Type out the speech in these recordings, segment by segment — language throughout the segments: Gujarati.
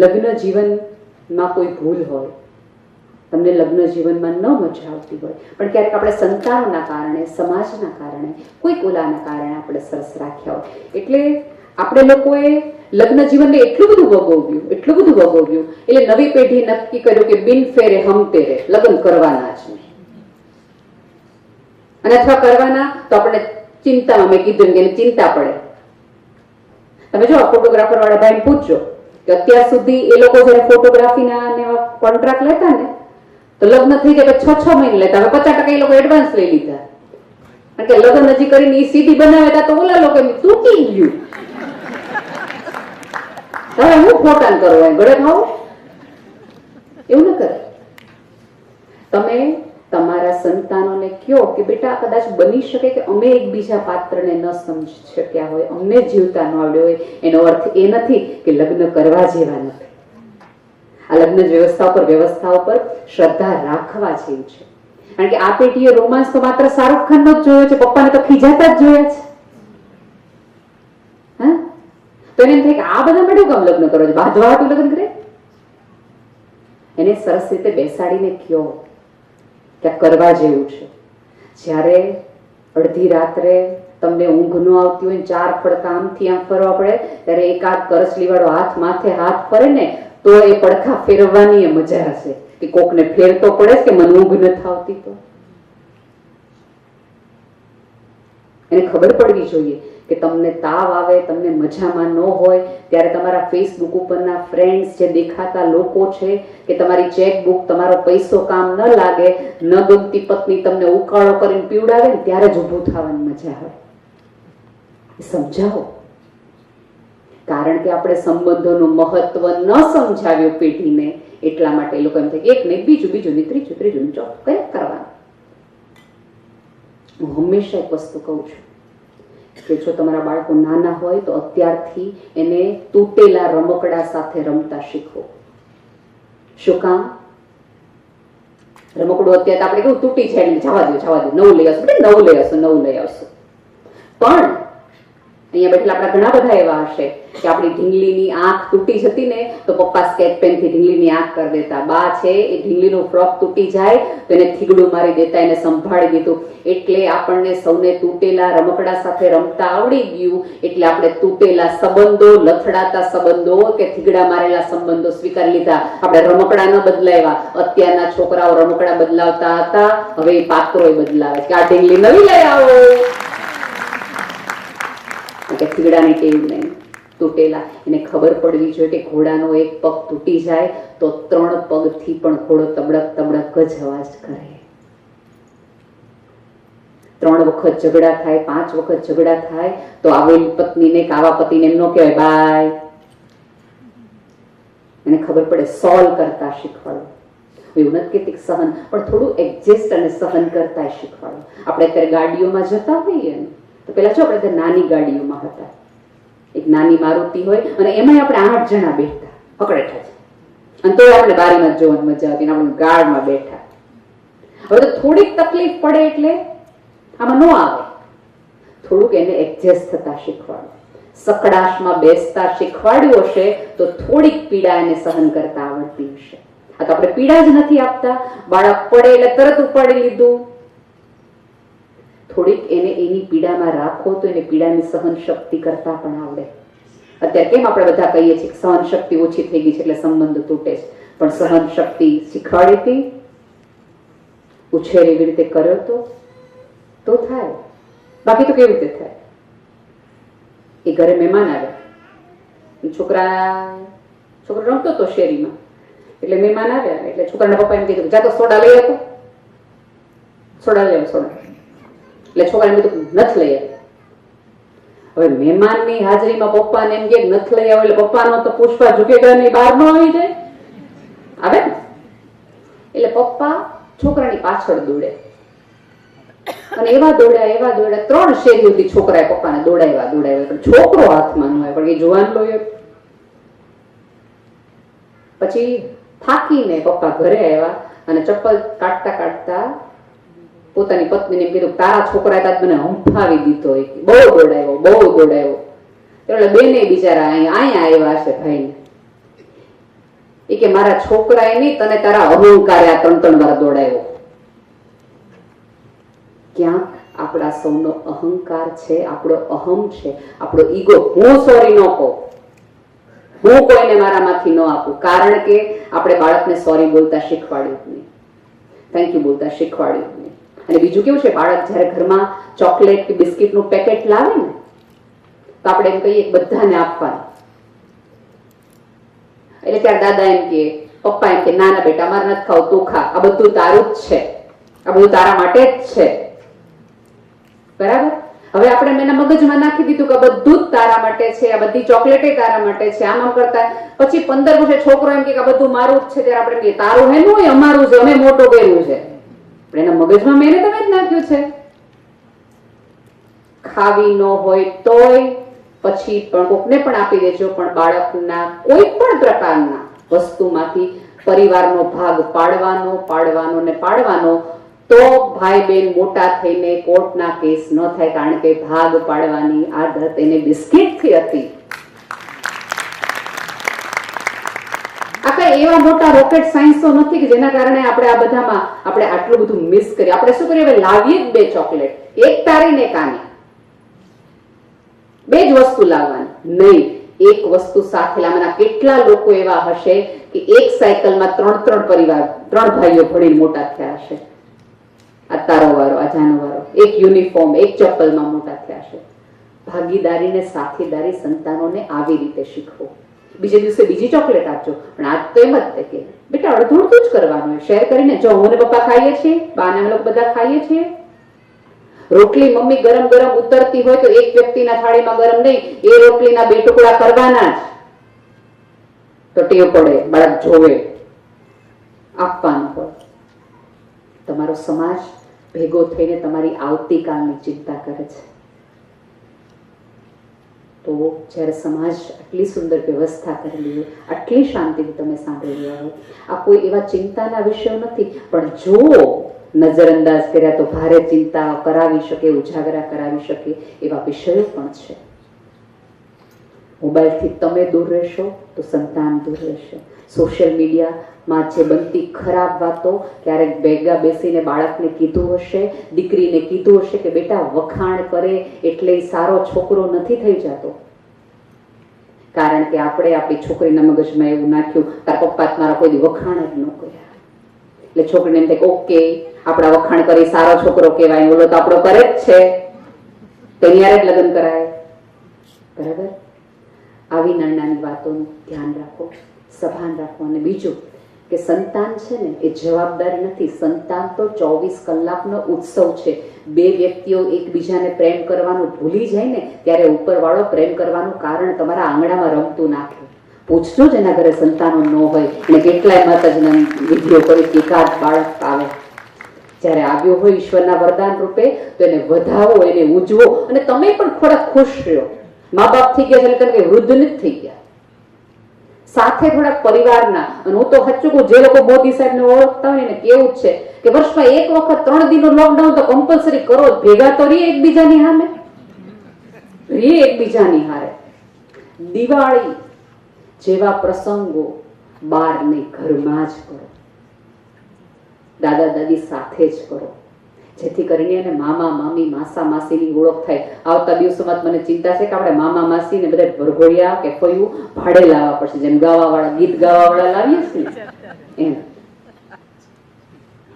લગ્ન જીવનમાં કોઈ ભૂલ હોય, તમને લગ્ન જીવનમાં ન મજા આવતી હોય, પણ ક્યારેક આપણે સંતાનોના કારણે, સમાજના કારણે, કોઈ ઓલાના કારણે આપણે સરસ રાખ્યા હોય. એટલે આપણે લોકોએ લગ્ન જીવનને એટલું બધું વગોવ્યું, એટલું બધું વગોવ્યું, એટલે નવી પેઢી નક્કી કર્યું કે બિન ફેરે હમ તેરે, લગ્ન કરવાના જ નહીં. અને અથવા કરવાના તો આપણે ચિંતામાં મેં કીધું કે ચિંતા પડે. તમે જો ફોટોગ્રાફર વાળા ભાઈને પૂછજો અત્યાર સુધી એ લોકો જયારે ફોટોગ્રાફીના કોન્ટ્રાક્ટ લેતા ને, તો લગ્ન થઈ ગયા છ છ મહિને લેતા. હવે પચાસ ટકા એ લોકો એડવાન્સ લઈ લીધા. કારણ કે લગ્ન હજી કરીને એ સીડી બનાવે તા ઓલા લોકો તૂટી ગયું. હવે હું ફોટાન એમ? ગળે ભાવ એવું ન કરે. તમે તમારા સંતાનોને કયો કે બેટા કદાચ બની શકે કે અમે એકબીજા પાત્રને ન સમજી શક્યા હોય, અમને જીવતા ન આવડ્યો હોય, એનો અર્થ એ નથી કે લગ્ન કરવા જેવા નથી. આ લગ્ન વ્યવસ્થા ઉપર વ્યવસ્થા ઉપર શ્રદ્ધા રાખવા જેવી છે. કારણ કે આ પેઢીએ રોમાન્સ તો માત્ર શાહરૂખ ખાનનો જ જોયો છે, પપ્પાને તો ખીજાતા જ જોયા છે. હા? તો એને એમ થાય કે આ બધા માટે કામ લગ્ન કરો છો? બાજવા લગ્ન કરે. એને સરસ રીતે બેસાડીને કયો કે કરવા જેવું છે. જ્યારે અડધી રાત્રે તમને ઊંઘ ન આવતી હોય ને ચાર પડખા આમથી આમ ફરવા પડે, ત્યારે એકાદ કરસલી વાળો હાથ માથે હાથ ફરે ને, તો એ પડખા ફેરવવાની એ મજા હશે. કે કોકને ફેરતો પડે કે મને ઊંઘ નથી આવતી તો. એને ખબર પડવી જોઈએ. કે તમને તાવ આવે, તમને મજામાં ન હોય, ત્યારે તમારા ફેસબુક ઉપરના ફ્રેન્ડ્સ જે દેખાતા લોકો છે, કે તમારી ચેકબુક તમારો પૈસો કામ ન લાગે, ન ગમતી પત્ની તમને ઉકાળો કરીને પીવડાવે ને, ત્યારે જ ઊભું થવાની મજા આવે. સમજાવો. કારણ કે આપણે સંબંધોનું મહત્વ ન સમજાવ્યો પેઢીને, એટલા માટે એ લોકો એમ થાય કે એક નહીં, બીજું બીજું નહીં, ત્રીજું ત્રીજું ચોક કયા કરવાનું. હું હંમેશા એક વસ્તુ કહું છું. કે જો તમારા બાળકો નાના હોય તો અત્યારથી એને તૂટેલા રમકડા સાથે રમતા શીખો શું કામ? રમકડું અત્યારે આપણે કેવું તૂટી છે જવા દો જવા દો નવું લઈ આવશું નવું લઈ આવશું, નવું લઈ આવશું? પણ અહીંયા બેઠેલા આપણા ઘણા બધા એવા હશે કે આપણી ઢીંગલીની આંખ તૂટી જતી ને તો પપ્પા સ્કેચ પેનથી ઢીંગલીની આંખ કરી દેતા. બા છે, એ ઢીંગલીનો ફ્રોક તૂટી જાય તો એને થીગડું મારી દેતા, એને સંભાળી દીધું. એટલે આપણને સૌને તૂટેલા રમકડા સાથે રમતા આવડી ગયું. એટલે આપણે તૂટેલા સંબંધો, લથડાતા સંબંધો કે થીગડા મારેલા સંબંધો સ્વીકારી લીધા. આપણે રમકડા ન બદલાવ્યા. અત્યારના છોકરાઓ રમકડા બદલાવતા હતા. હવે એ પાત્રોય બદલાવે કે આ ઢીંગલી નવી લઈ આવો. કે થીગડાની ટેવ નહીં તૂટેલા? એને ખબર પડવી જોઈએ કે ઘોડાનો એક પગ તૂટી જાય તો ત્રણ પગથી પણ ઘોડો તબડક તબડક જ અવાજ કરે. ત્રણ વખત ઝઘડા થાય, પાંચ વખત ઝઘડા થાય, તો આવેલી પત્નીને, કાવા પતિને એમ કહેવાય, બાય. એને ખબર પડે સોલ્વ કરતા શીખવાડો. એવું નથી કે સહન, પણ થોડું એડજસ્ટ અને સહન કરતા શીખવાડો. આપણે અત્યારે ગાડીઓમાં જતા હોઈએ ને તો પેલા જો આપણે નાની ગાડીઓમાં હતા. એક નાની મારુતિ હોય અને એમાં આપણે આઠ જણા બેઠા, પકડેઠા છે. અને તોય આપણે બારીમાં જોવાની મજા આવતી આપણે ગાર્ડમાં બેઠા. હવે તો થોડીક તકલીફ પડે એટલે આમાં ન આવે. થોડુંક એને એડજસ્ટ થતા શીખવાડો સકડાશમાં બેસતા શીખવાડ્યું હશે તો થોડીક પીડા એને સહન કરતા આવડતી હશે. આ તો આપણે પીડા જ નથી આપતા. બાળક પડે એટલે તરત ઉપાડી લીધું. થોડીક એને એની પીડામાં રાખો તો એને પીડાની સહન શક્તિ કરતા પણ આવડે. અત્યારે કેમ આપણે બધા કહીએ છીએ કે સહન શક્તિ ઓછી થઈ ગઈ છે એટલે સંબંધ તૂટે છે. પણ સહન શક્તિ શીખવાડી હતી, ઉછેર એવી રીતે કર્યો તો તો થાય. બાકી તો કેવી રીતે થાય? એ ઘરે મહેમાન આવ્યા. એ છોકરા, છોકરો રમતો હતો શેરીમાં. એટલે મહેમાન આવ્યા એટલે છોકરાના પપ્પા એમ કીધું જા તો સોડા લઈ આપો સોડા લઈ આવો સોડા. એટલે છોકરાને કીધું નથી લઈ આવ્યો. હવે મહેમાનની હાજરીમાં પપ્પાને એમ કે નથી લઈ આવ્યો એટલે પપ્પાનો તો પુષ્પા ઝુકેગા ઘરની બહાર ન આવી જાય. આવે ને એટલે પપ્પા છોકરાની પાછળ દોડે. અને એવા દોડ્યા એવા દોડ્યા, ત્રણ શેરીઓથી છોકરાએ પપ્પાને દોડાવ્યા દોડાવ્યા. પણ છોકરો હાથમાં ન હોય પણ એ જોવાનું લોયો પછી થાકીને પપ્પા ઘરે આવ્યા અને ચપ્પલ કાઢતા કાઢતા પોતાની પત્નીને કીધું, તારા છોકરા હતા મને હંફાવી દીધો બહુ દોડાયો બહુ દોડાયો એટલે બેને બિચારા અહીંયા અહીંયા આવ્યા છે ભાઈને. એ કે, મારા છોકરાએ નહીં, તને તારા અહંકારે આ ત્રણ ત્રણ વાર દોડાયો. ક્યાંક આપણા સૌનો અહંકાર છે, આપણો અહમ છે, આપણો ઈગો, હું સોરી ન કહું. હું કોઈને મારામાંથી ન આપું, કારણ કે આપણે બાળકને સોરી બોલતા શીખવાડ્યું જ નહીં. થેન્ક યુ બોલતા શીખવાડ્યું જ નહીં. અને બીજું કેવું છે, બાળક જ્યારે ઘરમાં ચોકલેટ કે બિસ્કિટનું પેકેટ લાવે ને, તો આપણે એમ કહીએ બધાને આપવાનું. એટલે ત્યારે દાદા એમ કે પપ્પા એમ કે ના ના, બેટા, અમારે નથી ખાવ, તું ખા. આ બધું તારું જ છે. આ બધું તારા માટે જ છે. બરાબર? હવે આપણે એના મગજમાં નાખી દીધું કે બધું જ તારા માટે છે, આ બધી ચોકલેટે તારા માટે છે, આમ આમ કરતા. પછી પંદર વર્ષે છોકરો એમ કે આ બધું મારું જ છે, ત્યારે આપણે તારું હે હોય અમારું છે અમે મોટું કર્યું છે. પણ એના મગજમાં મેં તમે જ નાખ્યું છે. ખાવી ન હોય તોય પછી પણ કોકને પણ આપી દેજો, પણ બાળકના કોઈ પણ પ્રકારના વસ્તુમાંથી પરિવારનો ભાગ પાડવાનો પાડવાનો ને પાડવાનો, તો ભાઈ બેન મોટા થઈને કોર્ટના કેસ ન થાય, કારણ કે ભાગ પાડવાની આદત એને બિસ્કિટથી હતી. આ કઈ એવા મોટા રોકેટ સાયન્સો નથી કે જેના કારણે આપણે આ બધામાં આપણે આટલું બધું મિસ કરીએ. આપણે શું કરીએ? લાવીએ જ બે ચોકલેટ એક તારી ને કાની. બે જ વસ્તુ લાવવાની. નહીં, એક વસ્તુ સાથે લાવવાના. કેટલા લોકો એવા હશે કે એક સાયકલમાં ત્રણ ત્રણ પરિવાર, ત્રણ ભાઈઓ ભણી મોટા થયા હશે. આ તારો વારો, આ જાનો વારો. એક યુનિફોર્મ એક ચપ્પલમાં મોટા થયા હશે. ભાગીદારી ને સાથીદારી, સંતાનોને આવી રીતે શીખવો. બીજે દિવસે બીજી ચોકલેટ આપજો. પણ આજ તો એમ જ કે, બેટા, અડધું જ કરવાનું શેર કરીને જો હું ને પપ્પા ખાઈએ છીએ બા ને અમે લોકો બધા ખાઈએ છીએ. રોટલી મમ્મી ગરમ ગરમ ઉતરતી હોય તો એક વ્યક્તિના થાળીમાં ગરમ નહીં, એ રોટલીના બે ટુકડા કરવાના જ. તો ટેવ પડે, બાળક જોવે. આપવાનું હોય. તમારો સમાજ ભેગો થઈને તમારી આવતીકાલની ચિંતા કરે છે. તો જ્યારે સમાજ આટલી સુંદર વ્યવસ્થા કરેલી હોય, આટલી શાંતિથી તમે સાંભળી રહ્યા હોય, આ કોઈ એવા ચિંતાના વિષયો નથી. પણ જો નજરઅંદાજ કર્યા તો ભારે ચિંતા કરાવી શકે, ઉજાગરા કરાવી શકે, એવા વિષયો પણ છે. મોબાઈલથી તમે દૂર રહેશો, તો સંતાન દૂર રહેશે. સોશિયલ મીડિયામાં જે બનતી ખરાબ વાતો, ક્યારેક ભેગા બેસીને બાળકને કીધું હશે, દીકરીને કીધું હશે કે બેટા વખાણ કરે એટલે સારો છોકરો નથી થઈ જતો. કારણ કે આપણે આપણી છોકરીના મગજમાં એવું નાખ્યું, તારા પપ્પા મારા કોઈ વખાણ જ ન કર્યા. એટલે છોકરીને એમ ઓકે, આપણા વખાણ કરી સારો છોકરો કહેવાય. ઓલો તો આપણો કરે જ છે. તેની યારે જ લગ્ન કરાય. બરાબર? આવી નાની નાની વાતોનું ધ્યાન રાખો, સભાન રાખો. અને બીજું કે સંતાન છે ને, એ જવાબદારી નથી. સંતાન તો ચોવીસ કલાકનો ઉત્સવ છે. બે વ્યક્તિઓ એકબીજાને પ્રેમ કરવાનું ભૂલી જાય ને, ત્યારે ઉપરવાળો પ્રેમ કરવાનું કારણ તમારા આંગણામાં રમતું નાખે પૂછજો એના ઘરે સંતાનો ન હોય. અને કેટલાય માતાજીના વિધિઓ કરી એકાદ બાળક આવે જ્યારે આવ્યો હોય ઈશ્વરના વરદાન રૂપે, તો એને વધાવો, એને ઉજવો. અને તમે પણ થોડા ખુશ રહ્યો. મા બાપ થઈ ગયા એટલે કે વૃદ્ધ જ થઈ ગયા. સાથે થોડાક પરિવારના, અને હું તો સાચું કહું, જે લોકો મોદી સાહેબને ઓળખતા હોય ને કેવું છે કે વર્ષમાં એક વખત ત્રણ દિનનું લોકડાઉન તો કમ્પલસરી કરો ભેગા તો રહીએ એકબીજાની હારે. રહીએ એકબીજાની હારે. દિવાળી જેવા પ્રસંગો બાર ને ઘરમાં જ કરો. દાદા દાદી સાથે જ કરો. જેથી કરીને એને મામા, મામી, માસા, માસીની ઓળખ થાય. આવતા દિવસોમાં મને ચિંતા છે કે આપણે મામા માસી ને બધા ભરઘોડિયા કે ફયું ભાડે લાવવા પડશે. જેમ ગાવા વાળા ગીત ગાવા વાળા લાવીએ છીએ એમ.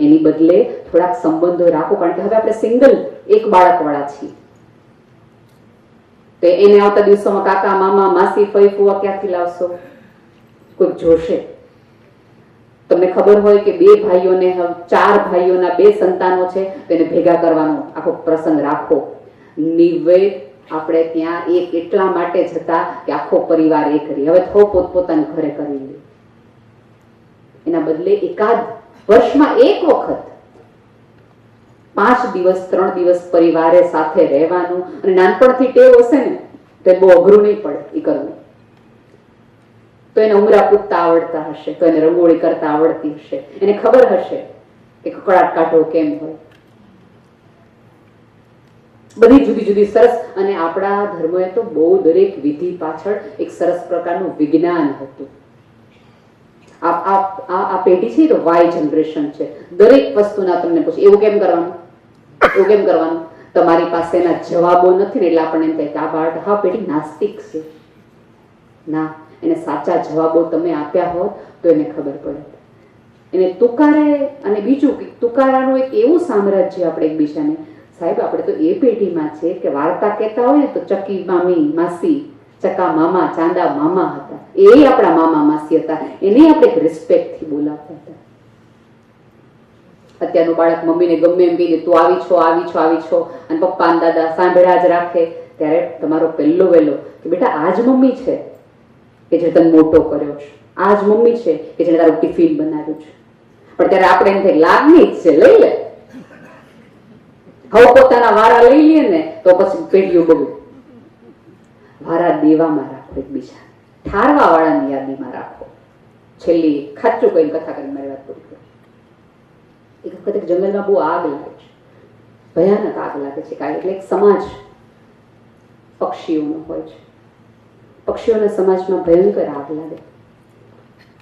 એની બદલે થોડાક સંબંધો રાખો, કારણ કે હવે આપણે સિંગલ એક બાળક વાળા છીએ. તો એને આવતા દિવસોમાં કાકા, મામા, માસી ફઈ ફુવા ક્યાંથી લાવશો? કોઈક જોશે. તમને ખબર હોય કે બે ભાઈઓને ચાર ભાઈઓના બે સંતાનો છે તેને ભેગા કરવાનો આખો પ્રસંગ રાખો. નિવેદ આપણે ત્યાં એક એટલા માટે જ હતા કે આખો પરિવાર એ રહી હવે થો પોતપોતાના ઘરે કરી લે. એના બદલે એકાદ વર્ષમાં એક વખત પાંચ દિવસ, ત્રણ દિવસ પરિવારે સાથે રહેવાનું અને નાનપણથી ટેવ હશે ને, તો બહુ અઘરું નહીં પડે એ કરવું. તો એને ઉમરા પૂતતા આવડતા હશે, તો એને રંગોળી કરતા આવડતી હશે. એને ખબર હશે કે કકડાટ કાઢવો કેમ હોય. બધી જુદી જુદી સરસ અને આપણા ધર્મોએ તો બહુ દરેક વિધિ પાછળ એક સરસ પ્રકારનું વિજ્ઞાન હતું. આ પેઢી છે તો વાય જનરેશન છે. દરેક વસ્તુના તમને પૂછે, એવું કેમ કરવાનું? એવું કેમ કરવાનું? તમારી પાસે એના જવાબો નથી એટલે આપણને એમ થાય કે આ બાળક, હા, પેઢી નાસ્તિક છે. ના. એને સાચા જવાબો તમે આપ્યા હોત તો એને ખબર પડે એને તુકારે અને બીજું કે તુકારાનું એક એવું સામ્રાજ્ય આપણે એકબીજાને. સાહેબ, આપણે તો એ પેઢીમાં છે કે વાર્તા કહેતા હોય ને તો ચકી મામી, માસી, ચકા મામા, ચાંદા મામા હતા. એ આપણા મામા, માસી હતા. એને આપણે રિસ્પેક્ટથી બોલાવતા હતા. અત્યારનું બાળક મમ્મીને ગમે એમ કહીને, તું આવી છો આવી છો આવી છો. અને પપ્પા દાદા સાંભળ્યા જ રાખે. ત્યારે તમારો પહેલો વહેલો કે, બેટા, આજ મમ્મી છે. કે જે તને મોટો કર્યો છે. આ જ મમ્મી છે કે જેને તારું ટિફિન બનાવ્યું છે. પણ ત્યારે આપણે થાય, લાગણી જ છે, લઈ લે. હવે પોતાના વારા લઈ લઈએ ને તો પછી પેઢીઓ બહુ. વારા દેવામાં રાખો એકબીજા. ઠારવા વાળાની યાદીમાં રાખો. છેલ્લી ખાચું કઈ કથા કરીને મારી વાત પૂરી કરું. એક વખત એક જંગલમાં બહુ આગ લાગે છે. ભયાનક આગ લાગે છે કારણ એટલે એક સમાજ પક્ષીઓનો હોય છે. પક્ષીઓના સમાજમાં ભયંકર આગ લાગે.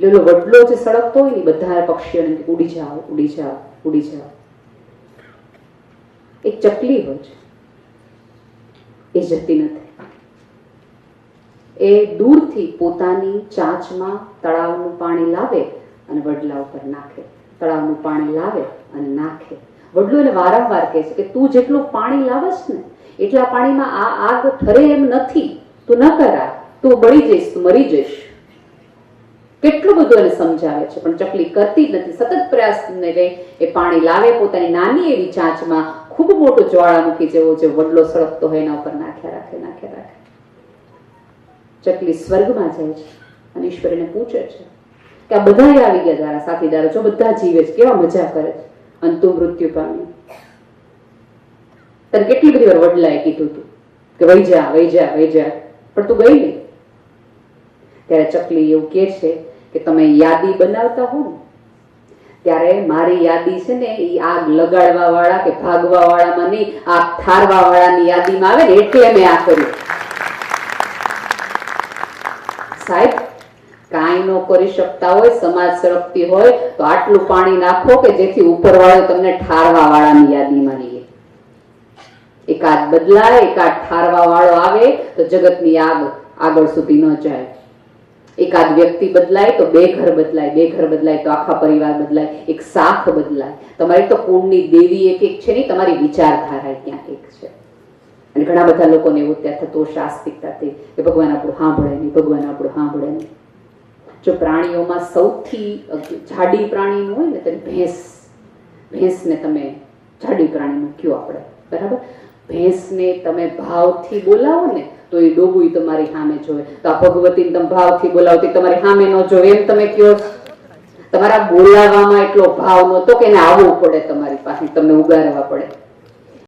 એટલે વડલો જે સળગતો હોય ને બધા પક્ષીઓને ઉડી જાઓ ઉડી જાઓ ઉડી જાઓ. એક ચકલી હોય છે. એ જતી નથી. એ દૂરથી પોતાની ચાંચમાં તળાવનું પાણી લાવે અને વડલા ઉપર નાખે. તળાવનું પાણી લાવે અને નાખે. વડલો એને વારંવાર કહે છે કે તું જેટલું પાણી લાવસ ને, એટલા પાણીમાં આ આગ ઠરે એમ નથી. તું ન કરા તું બળી જઈશ, તું મરી જઈશ. કેટલું બધું એને સમજાવે છે, પણ ચકલી કરતી જ નથી. સતત પ્રયાસ ને રહે, એ પાણી લાવે, પોતાની નાની એવી ચાંચમાં ખૂબ મોટો જ્વાળામુખી જેવો જે વડલો સળગતો હોય, એના ઉપર નાખ્યા રાખે નાખ્યા રાખે. ચકલી સ્વર્ગમાં જાય છે અને ઈશ્વરને પૂછે છે કે આ બધા આવી ગયા તારા સાથીદારો, જો બધા જીવે છે, કેવા મજા કરે છે? અને તું મૃત્યુ પામી. તને કેટલી બધી વાર વડલાએ કીધું તું કે વૈજા વૈજા વહી જા વહી જા. પણ તું ગઈ નહીં. ત્યારે ચકલી એવું કે છે કે તમે યાદી બનાવતા હો ને, ત્યારે મારી યાદી છે ને એ આગ લગાડવા વાળા કે ભાગવા વાળામાં નહીં, આગ ઠારવા વાળાની યાદીમાં આવે ને એટલે મેં આ કર્યું. સાહેબ, કાંઈ ન કરી શકતા હોય, સમાજ સળગતી હોય, તો આટલું પાણી નાખો કે જેથી ઉપરવાળો તમને ઠારવા વાળાની યાદીમાં લઈએ એકાદ બદલાય, એકાદ ઠારવા વાળો આવે, તો જગતની આગ આગળ સુધી ન જાય. એકાદ વ્યક્તિ બદલાય તો બે ઘર બદલાય, બે ઘર બદલાય તો આખા પરિવાર બદલાય, એક શાખ બદલાય. તમારી તો કુળની દેવી એક એક છે નહીં, તમારી વિચારધારા ક્યાંક એક છે. અને ઘણા બધા લોકોને એવું ત્યાં થતું હશે આસ્તિકતાથી કે ભગવાન આપણું સાંભળે નહીં, ભગવાન આપણું સાંભળે નહીં. જો પ્રાણીઓમાં સૌથી જાડી પ્રાણીનું હોય ને, તેને ભેંસ, ભેંસને તમે જાડી પ્રાણીનું કયો આપણે, બરાબર? ભેંસને તમે ભાવથી બોલાવો ને તો એ ડોબુય તમારી સામે જોવે. તો આ ભગવતીને તમે ભાવથી બોલાવતી તમારી સામે ન જોવે. એમ તમે કયો તમારા બોલાવવામાં એટલો ભાવ નહોતો કે એને આવવું પડે તમારી પાસે, તમને ઉગારવા પડે.